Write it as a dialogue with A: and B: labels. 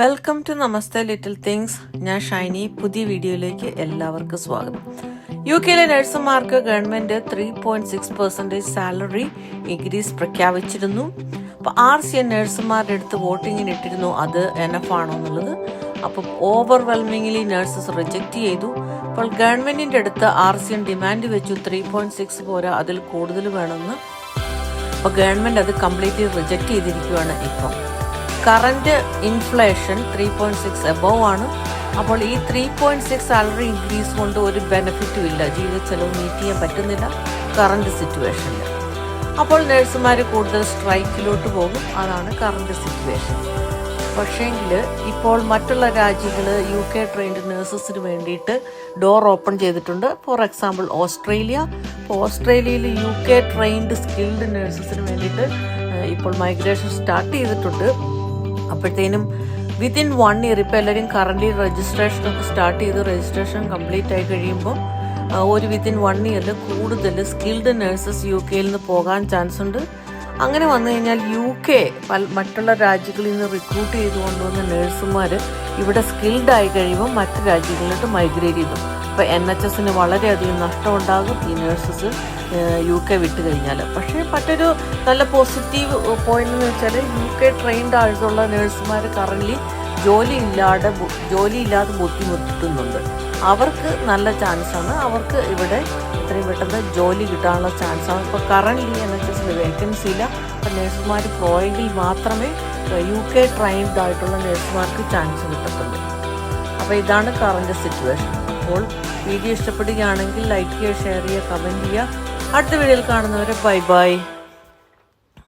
A: Welcome to namaste little things ഞാൻ ഷൈനി. പുതിയ വീഡിയോയിലേക്ക് എല്ലാവർക്കും സ്വാഗതം. യു കെയിലെ നഴ്സുമാർക്ക് government three point six percentage salary increase പ്രഖ്യാപിച്ചിരുന്നു. അപ്പോൾ ആർ സി എൻ നഴ്സുമാരുടെ അടുത്ത് വോട്ടിങ്ങിന് ഇട്ടിരുന്നു. അത് എൻ എഫ് ആണോ എന്നുള്ളത്. അപ്പം ഓവർവെൽമിംഗ്ലി നഴ്സസ് റിജക്റ്റ് ചെയ്തു. അപ്പോൾ ഗവൺമെന്റിന്റെ അടുത്ത് ആർ സി എൻ ഡിമാൻഡ് വെച്ചു. ത്രീ പോയിന്റ് സിക്സ് പോരാ. അതിൽ കൂടുതൽ വേണമെന്ന്. അപ്പോൾ ഗവൺമെന്റ് അത് കംപ്ലീറ്റ്ലി റിജക്റ്റ് ചെയ്തിരിക്കുകയാണ് ഇപ്പം. Current inflation three point six above ആണ്. അപ്പോൾ ഈ three point six salary increase കൊണ്ട് ഒരു ബെനിഫിറ്റും ഇല്ല. ജീവിത ചെലവ് മീറ്റ് ചെയ്യാൻ പറ്റുന്നില്ല കറണ്ട് സിറ്റുവേഷനിൽ അപ്പോൾ നഴ്സുമാർ കൂടുതൽ സ്ട്രൈക്കിലോട്ട് പോകും. അതാണ് കറണ്ട് സിറ്റുവേഷൻ പക്ഷേങ്കിൽ ഇപ്പോൾ മറ്റുള്ള രാജ്യങ്ങൾ യു കെ ട്രെയിൻഡ് നഴ്സസിന് വേണ്ടിയിട്ട് ഡോർ ഓപ്പൺ ചെയ്തിട്ടുണ്ട്. ഫോർ എക്സാമ്പിൾ ഓസ്ട്രേലിയ ഇപ്പോൾ ഓസ്ട്രേലിയയിൽ യു കെ ട്രെയിൻഡ് സ്കിൽഡ് നഴ്സസിന് വേണ്ടിയിട്ട് ഇപ്പോൾ മൈഗ്രേഷൻ സ്റ്റാർട്ട് ചെയ്തിട്ടുണ്ട്. അപ്പോഴത്തേനും വിത്തിൻ വൺ ഇയർ ഇപ്പോൾ എല്ലാവരും കറന്റ് രജിസ്ട്രേഷൻ ഒക്കെ സ്റ്റാർട്ട് ചെയ്ത് രജിസ്ട്രേഷൻ കംപ്ലീറ്റ് ആയി കഴിയുമ്പോൾ ഒരു വിത്തിൻ വൺ ഇയറിൽ കൂടുതൽ സ്കിൽഡ് നഴ്സസ് യു കെയിൽ നിന്ന് പോകാൻ ചാൻസ് ഉണ്ട്. അങ്ങനെ വന്നു കഴിഞ്ഞാൽ യു കെ പല മറ്റുള്ള രാജ്യങ്ങളിൽ നിന്ന് റിക്രൂട്ട് ചെയ്ത് കൊണ്ടുവന്ന നഴ്സുമാർ ഇവിടെ സ്കിൽഡ് ആയി കഴിയുമ്പോൾ മറ്റ് രാജ്യങ്ങളിലോട്ട് മൈഗ്രേറ്റ് ചെയ്തു. അപ്പോൾ എൻ എച്ച് എസിന് വളരെയധികം നഷ്ടമുണ്ടാകും ഈ നേഴ്സസ് യു കെ വിട്ട് കഴിഞ്ഞാൽ പക്ഷേ മറ്റൊരു നല്ല പോസിറ്റീവ് പോയിന്റ് എന്ന് വെച്ചാൽ യു കെ ട്രെയിൻഡ് ആയിട്ടുള്ള നേഴ്സുമാർ കറൻലി ജോലി ഇല്ലാതെ ജോലി ഇല്ലാതെ ബുദ്ധിമുട്ടുന്നുണ്ട്. അവർക്ക് നല്ല ചാൻസാണ് അവർക്ക് ഇവിടെ ഇത്രയും പെട്ടെന്ന് ജോലി കിട്ടാനുള്ള ചാൻസാണ് ഇപ്പോൾ കറൻലി എൻ എച്ച് എസിൽ വേക്കൻസി ഇല്ല. അപ്പോൾ നേഴ്സുമാർ പോയെങ്കിൽ മാത്രമേ യു കെ ട്രെയിൻഡ് ആയിട്ടുള്ള നേഴ്സുമാർക്ക് ചാൻസ് കിട്ടത്തുള്ളൂ. അപ്പോൾ ഇതാണ് കറന്റ് സിറ്റുവേഷൻ അപ്പോൾ വീഡിയോ ഇഷ്ടപ്പെടുകയാണെങ്കിൽ ലൈക്ക് ചെയ്യുക ഷെയർ ചെയ്യുക കമന്റ് ചെയ്യുക. അടുത്ത വീഡിയോയിൽ കാണുന്നവരെ ബൈ ബൈ